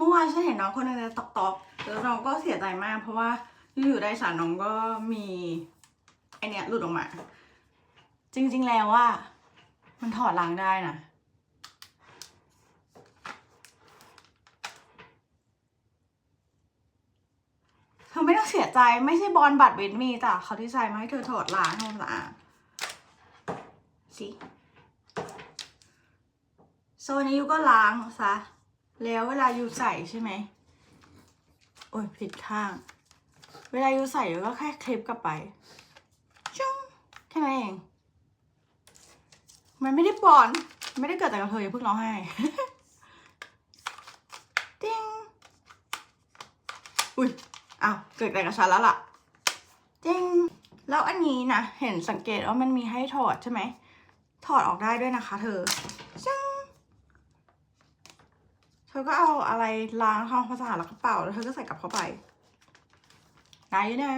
เมื่อวานฉันเห็นน้องคนหนึงในตอกตอกแล้วน้องก็เสียใจมาก เพราะว่าอยู่ได้สารน้องก็มีไอเนี้ยหลุดออกมา จริง ๆ แล้วว่า มันถอดล้างได้นะเธอไม่ต้องเสียใจไม่ใช่บอลบัตรเวทมีจ้ะเขาที่ใส่มาให้เธอถอดล้างให้สะอาดสิโซนนี้ยูก็ล้างซะ แล้วเวลายูใส่ใช่ไหมโอ้ยผิดข้าง เวลายูใส่ยูก็แค่คลิปกลับไปจุ้งแค่นั้นเอง มันไม่ได้บอลไม่ได้เกิดแต่กับเธออย่าเพิ่งร้องไห้ติ้งอุ้ยอ้าวเกิดแต่กับฉันแล้วล่ะจริงแล้วอันนี้นะเห็นสังเกตว่ามันมีให้ถอดใช่ไหมถอดออกได้ด้วยนะคะ เธอ เธอก็เอาอะไรล้างทำความสะอาดแล้วกระเป๋าแล้วเธอก็ใส่กลับเข้าไป ไหนเนี่ย